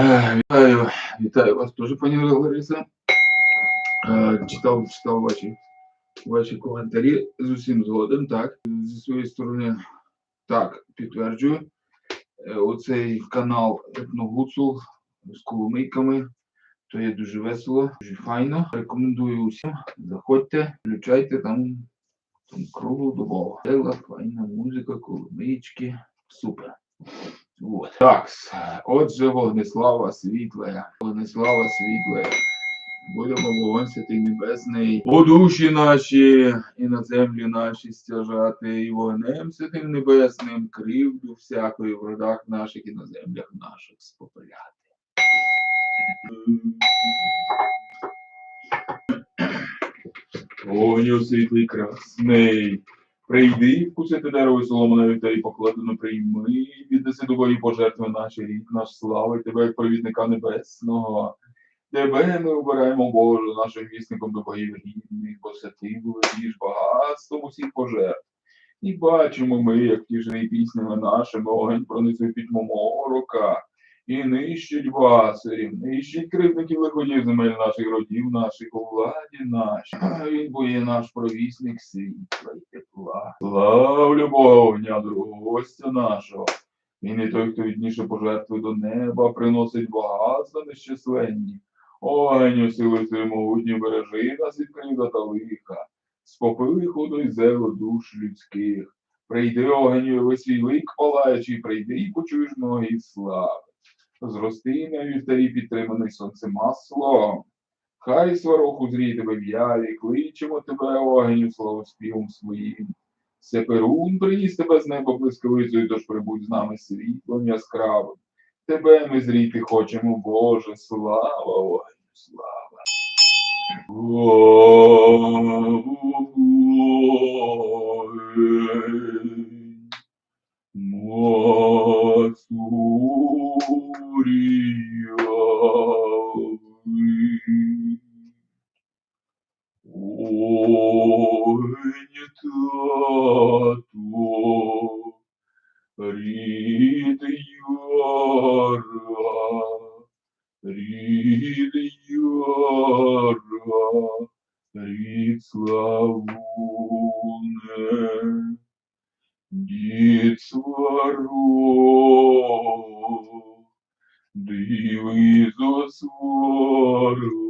Е, Вітаю, вітаю вас теж, пані Лариса. Е, Читав, читав ваші, ваші коментарі. З усім згоден, так. Зі своєї сторони, так, підтверджую. Е, Оцей канал Етногуцул з коломийками. То є дуже весело, дуже файно. Рекомендую усім. Заходьте, включайте там, там круглодобово. Весела, файна музика, коломички. Супер. Вот. Так, отже, Вогнеслава Світлая, Вогнеслава Світлая, будемо вогонь святий небесний, у душі наші і на землі наші стяжати, і вогнем святим небесним кривду всякої в родах наших і на землях наших спопиляти. Вогню світлий красний, Прийди, вкусити дерево соломонові та й покладено прийми, віддаси до пожертви наші рік, наш слава, і тебе, як провідника небесного. Тебе ми обираємо Боже, нашим вісником до богів рідних, бо ти володієш багатством усіх пожертв. І бачимо ми, як втішений піснями нашими, огонь пронизує пітьму морока, і нищить басерів, нищить кривдників лиходів земель наших родів, наших у владі нашій. Він бо є наш провісник світла тепла. Славлю Бога, другого гостя нашого. І той, хто відніше пожертви до неба, приносить багатства нещасленні. Огонь усили твої могутні бережи нас від кривда та лиха. Спопили худо й зело душ людських. Прийди огонь, весь свій лик палаючий, прийди і почуєш ноги слави. Зрости на вівтарі підтриманий сонцем маслом. Хай сварох узріє тебе в яві, кличемо тебе огню славоспівом своїм. Сеперун приніс тебе з неба блискавицею, тож прибудь з нами світлом яскравим. Тебе ми зріти хочемо, Боже, слава, огню, слава. Огонь. Огонь тато, рід яра, рід яра, рід славуне. Дід сварог, диви засварла,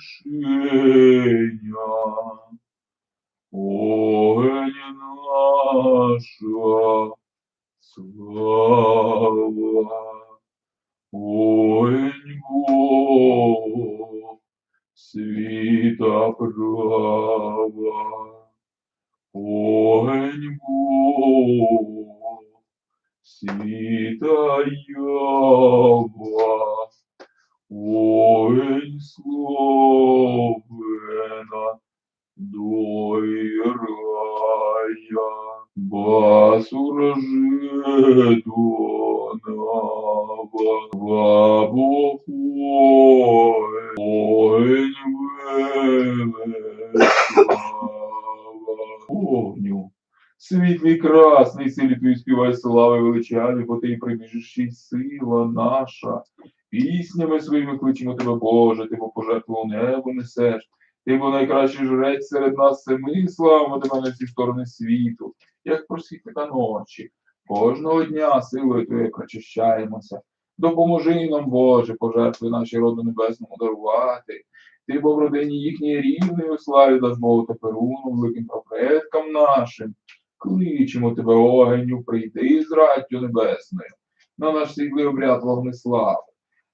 вишеня, огонь наша, слава, огонь Бог, світа права, огонь Бог, світа ява, Світлий красний, силі твої співай слави величаві, бо ти прибіжиш і сила наша. Піснями своїми кличемо тебе, Боже, ти бо пожертву небо несеш. Ти бо найкращий жрець серед нас семи, славимо тебе на всі сторони світу, як просвітника ночі. Кожного дня силою Твоєю прочищаємося. Допоможи нам, Боже, пожертви наші роду небесному дарувати. Ти бо в родині їхньої рівної у славі даш Богу та Перуну, великим предкам нашим. Кличемо тебе, огеню, прийди з раттю небесною, на наш світлий обряд вогнеслави,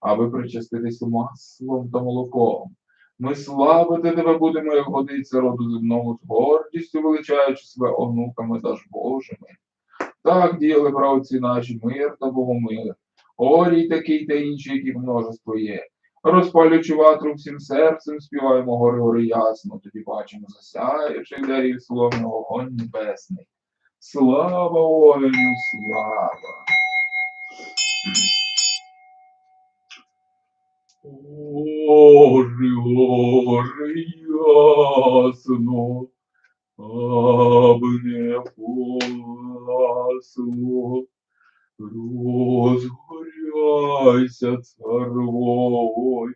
аби причаститися маслом та молоком. Ми славити тебе будемо, як годиться роду земному, з гордістю величаючи себе онуками та ж Божими. Так діяли правці наші мир та богомир, орій такий та інший, які множество є. Розпалюючи ватру всім серцем, співаємо гори гори ясно, тоді бачимо засяючих дарів словно огонь небесний. Слава огню, слава! Гори, гори ясно, аби не погасло. Розгоряйся, цар вогонь,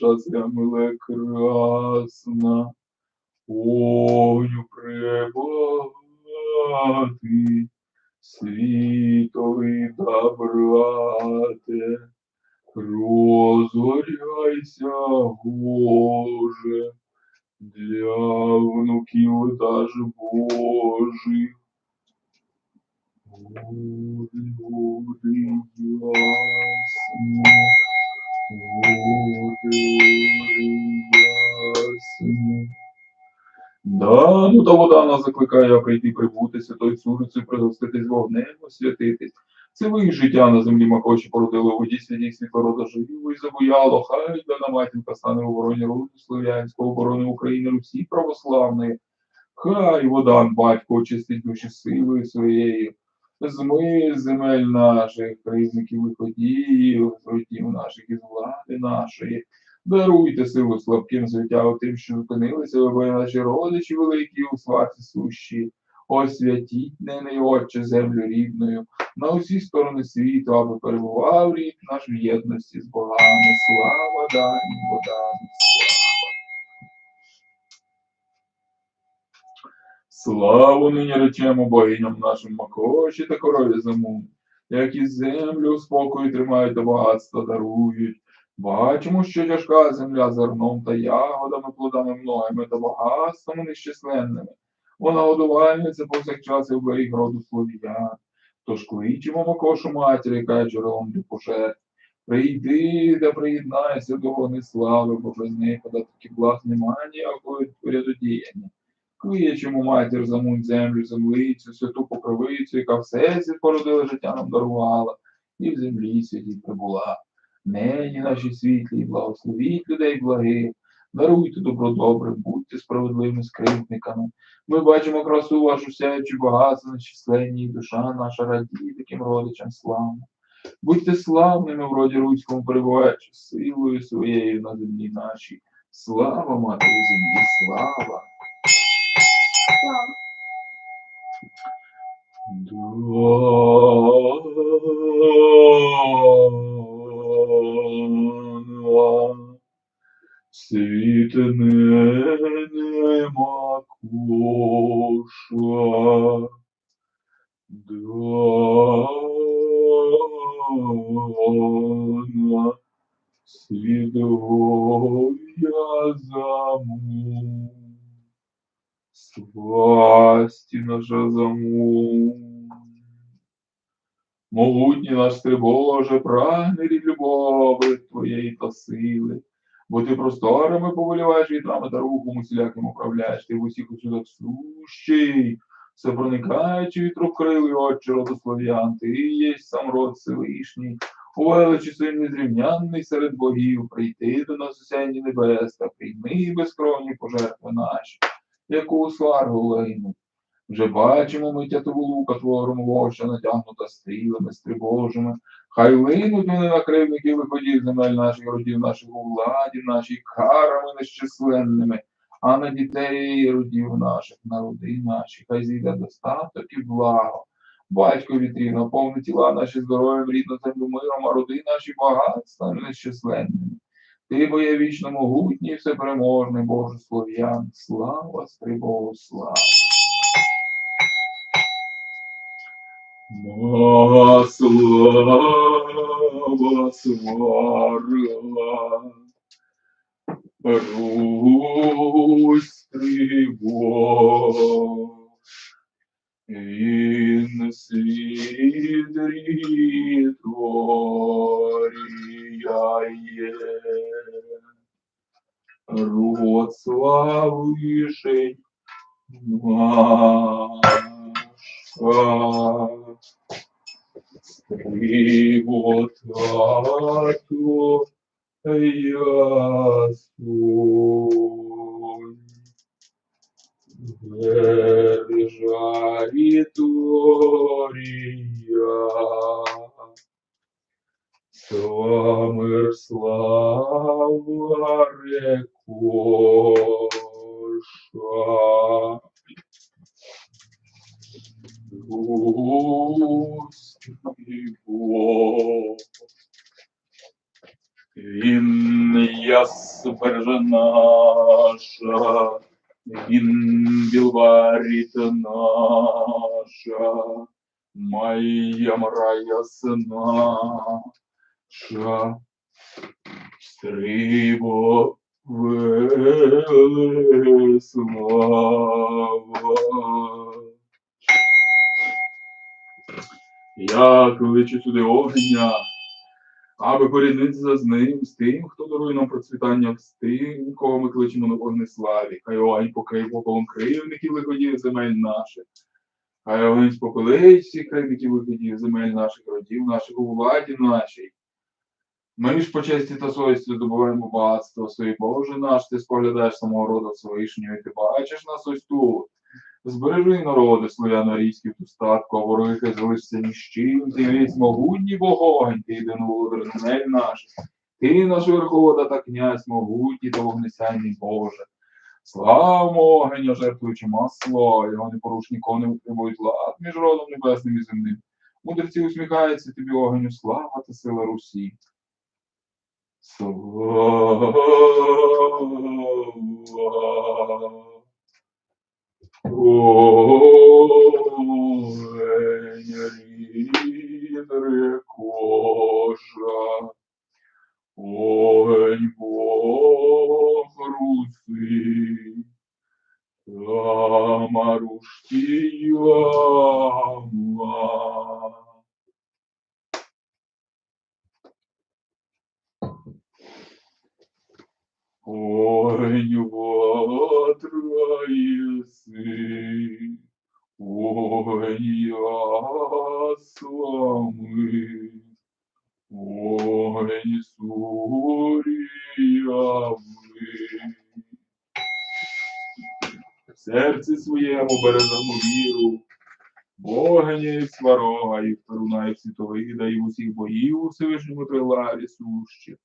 наша земля красна, Оню пребагатий, світовий та брате, розгоряйся, Боже, для внуків та ж Божих. Гори, гори, ясно. Да, ну та вода нас закликає прийти прибути святою цурицею, пригоститись вогнем, освятитись. Це ви життя на землі макочі породили у воді святій світлорода живу і забуяло, хай дана матінка стане у вороні роду слов'янського оборони України Русі православної. Хай вода, батько, очистить душі силою своєю. Зми земель наших, кривдників виходів, з ротів наших із влади нашої. Даруйте силу слабким звитягу тим, що зупинилися, ви наші родичі великі у сваті сущі. Освятіть нині, Отче, землю рідною, на усі сторони світу, аби перебував рід наш в єдності з богами. Слава дані, Богам, Славу нині речемо богиням нашим Макоші та корові зиму, які землю спокою тримають та багатства дарують. Бачимо, що тяжка земля зерном та ягодами, плодами многими та багатствами нещисленними. Вона годувальниця повсякчас і оберіг роду слов'ян. Тож кличемо Макошу матір, яка джерелом для пожертв. Прийди та приєднайся до вогни слави, бо без неї податки благ немає ніякого порядодіяння. Кличемо матір замунь землю, землицю, святу покровицю, яка все ці породила життя нам дарувала, і в землі святій прибула. Нині наші світлі, благословіть людей благих, даруйте добро добре, будьте справедливими скрипниками. Ми бачимо красу вашу сяючу багатство нечисленні, і душа наша радіє таким родичам славу. Будьте славними в роді руському, перебуваючи силою своєю на землі нашій. Слава матері землі, слава! Слава. Могутній наш ти, Боже, прагне від любові Твоєї та сили, бо ти просторами повеліваєш вітрами та рухом усіляким управляєш, ти в усіх усюдах сущий, все проникаючи вітрокрилий, отче родослов'ян, ти єсть сам род Всевишній, у величі своїм незрівнянний серед богів, прийти до нас усяйні небес та прийми безкровні пожертви наші, яку сваргу лейну. Вже бачимо ми тятову лука твого громового, натягнута стрілами, стрибожими. Хай линуть вони на кривників виходів земель наших родів, наших у владі, нашій карами нещисленними, а на дітей родів наших, народи наші, хай зійде достаток і благо. Батько вітрі, наповни тіла наші здоров'ям, рідну землю миром, а роди наші багатства нещисленними. Ти, бо є вічно могутній, всепереможний Боже слов'ян, слава Стрибогу, слава. Маслава сварила, Русь Стрибог. Він світ ріторіяє, род славишень наша. Стріботату ясунь. Державі Торія, Самир слава рекоша. Бог. Він ясперже наша, він білваріт наша, моя мра ясна, ша, стрибо Веслава. Я кличу сюди огня, аби поріднитися з ним, з тим, хто дарує нам процвітання, з тим, кого ми кличемо на вогнеславі. Хай огонь покриє попелом кривників виходів земель наших. Хай огонь спопилить всіх кривників виходів земель наших, родів наших у владі нашій. Ми ж по честі та совісті здобуваємо багатство своє Боже наш, ти споглядаєш самого роду Всевишнього, і ти бачиш нас ось тут. Збережи народи славяно-арійських достатку, а вороги хай залишиться ні ти весь могутній богонь, ти єдиний володар земель наших. Ти наш верховода та князь могутній та вогнесяйний Боже. Слава огня, жертвуючи масло, його непорушні кони утримують лад між родом небесним і земним. Мудреці усміхаються тобі огню, слава та сила Русі. Слава. Огонь рід рекоша, огонь Бог Руси, яма. Огонь ватра есы, огонь ясламы, огонь суріями. В серці своєму бережемо віру, Богиня і сварога, і Перуна, і світовида, і усіх богів у Всевишньому триларі сущих.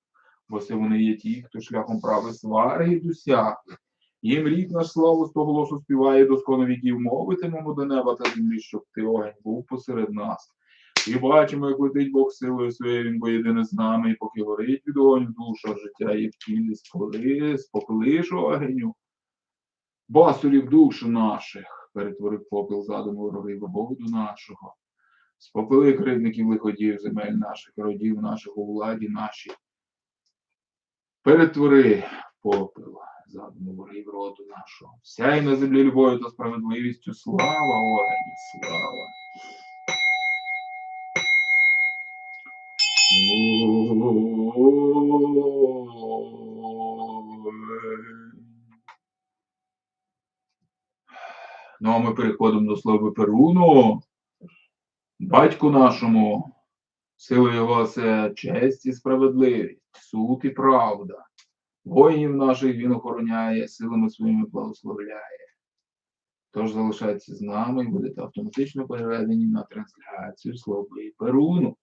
Бо це вони є ті, хто шляхом прави свари і досягли. Їм рік наш славу з того голосу співає досконо віків мовитимемо до неба та землі, щоб ти огонь був посеред нас. І бачимо, як летить Бог силою своєю, він бо з нами, і поки горить від огонь в душах життя і в тілі спали, споклиш огню. Басурів душ наших, перетворив попіл задуму ворогів Богу нашого. Спопили кривників лиходів земель наших, родів наших у владі нашій. Перетвори попіл задуму ворогів роду нашого. Сяй на землі любов'ю та справедливістю. Слава огні, слава. Ну, а ми переходимо до слави Перуну. Батьку нашому, сила його це честь і справедливість, суд і правда. Воїнів наших він охороняє, силами своїми благословляє. Тож залишайтеся з нами і будете автоматично переведені на трансляцію слави Перуну.